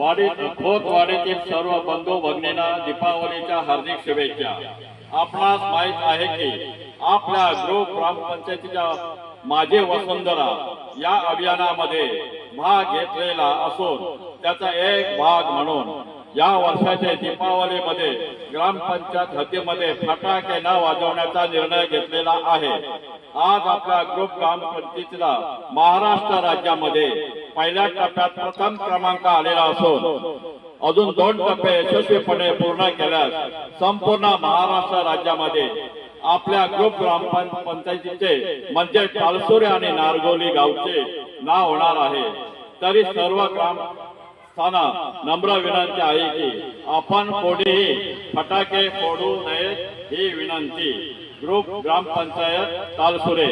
वाडी खोत वाडीतील सर्व बंधू भगिनींना दीपावलीच्या हार्दिक शुभेच्छा. आपणास माहीत आहे की आपल्या ग्रुप ग्रामपंचायतीच्या माझे वसुंधरा या अभियानामध्ये भाग घेतलेला असून त्याचा एक भाग म्हणून या वर्षाच्या दीपावलीमध्ये ग्रामपंचायत हद्दीमध्ये फटाके न वाजवण्याचा निर्णय घेतलेला आहे. आज आपल्या ग्रुप ग्रामपंचायतीला महाराष्ट्र राज्यामध्ये पहिल्या टप्प्यात प्रथम क्रमांक आलेला असून अजून दोन टप्पे यशस्वीपणे पूर्ण केल्यास संपूर्ण महाराष्ट्र राज्यामध्ये आपल्या ग्रुप ग्रामपंचायतीचे म्हणजे तालसुरे आणि नारगोली गावचे नाव होणार आहे. तरी सर्व ग्राम नम्र विनंती आहे की आपण कोणीही फटाके फोडू नयेत ही विनंती. ग्रुप ग्रामपंचायत तालसुरे